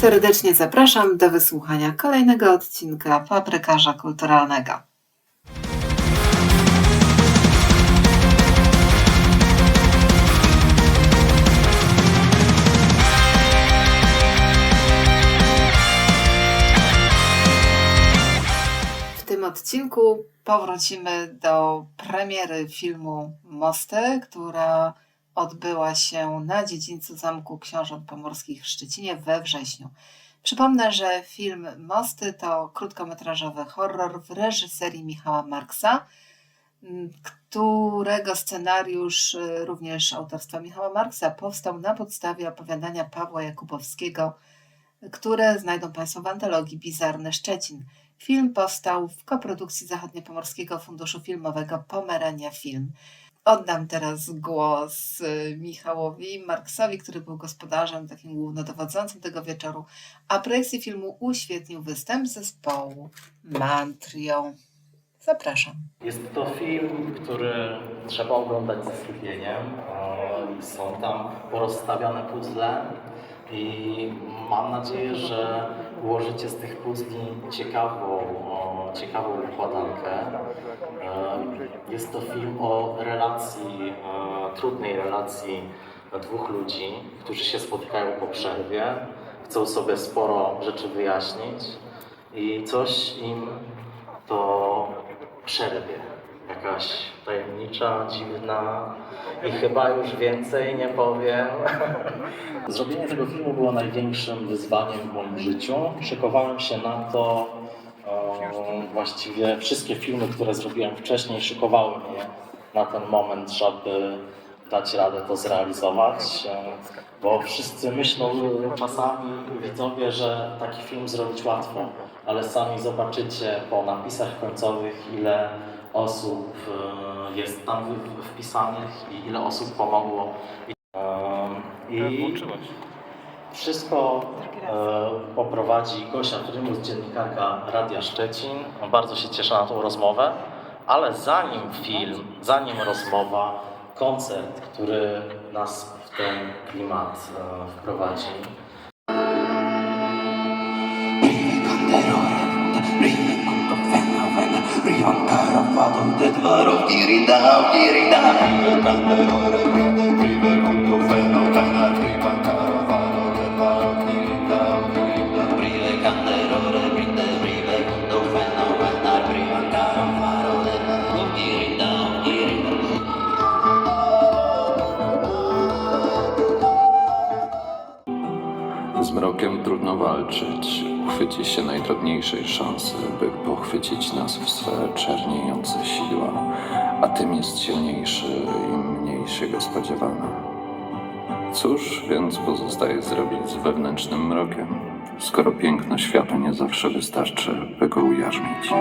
Serdecznie zapraszam do wysłuchania kolejnego odcinka Paprykarza Kulturalnego. W tym odcinku powrócimy do premiery filmu Mosty, która odbyła się na dziedzińcu Zamku Książąt Pomorskich w Szczecinie we wrześniu. Przypomnę, że film Mosty to krótkometrażowy horror w reżyserii Michała Marksa, którego scenariusz y, również autorstwa Michała Marksa powstał na podstawie opowiadania Pawła Jakubowskiego, które znajdą Państwo w antologii Bizarny Szczecin. Film powstał w koprodukcji Zachodniopomorskiego Funduszu Filmowego Pomerania Film. Oddam teraz głos y, Michałowi Marksowi, który był gospodarzem, takim głównodowodzącym tego wieczoru, a projekcji filmu uświetnił występ zespołu Mantrio. Zapraszam. Jest to film, który trzeba oglądać ze skupieniem. Są tam porozstawiane puzzle i mam nadzieję, że ułożycie z tych puzli ciekawą, o, ciekawą układankę. E, Jest to film o relacji, e, trudnej relacji dwóch ludzi, którzy się spotykają po przerwie, chcą sobie sporo rzeczy wyjaśnić i coś im to przerwie. Jakaś tajemnicza, dziwna i chyba już więcej nie powiem. Zrobienie tego filmu było największym wyzwaniem w moim życiu. Szykowałem się na to, e, właściwie wszystkie filmy, które zrobiłem wcześniej, szykowały mnie na ten moment, żeby dać radę to zrealizować. E, Bo wszyscy myślą czasami, widzowie, że taki film zrobić łatwo, ale sami zobaczycie po napisach końcowych, ile osób e, jest tam wpisanych i ile osób pomogło. E, I wszystko e, poprowadzi Gosia Trymus, dziennikarka Radia Szczecin. Bardzo się cieszę na tą rozmowę, ale zanim film, zanim rozmowa, koncert, który nas w ten klimat e, wprowadzi. Z mrokiem trudno walczyć. Uchwyci się najdrobniejszej szansy, by pochwycić nas w swe czerniejące sidła, a tym jest silniejszy im mniej się go spodziewamy. Cóż więc pozostaje zrobić z wewnętrznym mrokiem, skoro piękno świata nie zawsze wystarczy, by go ujarzmić?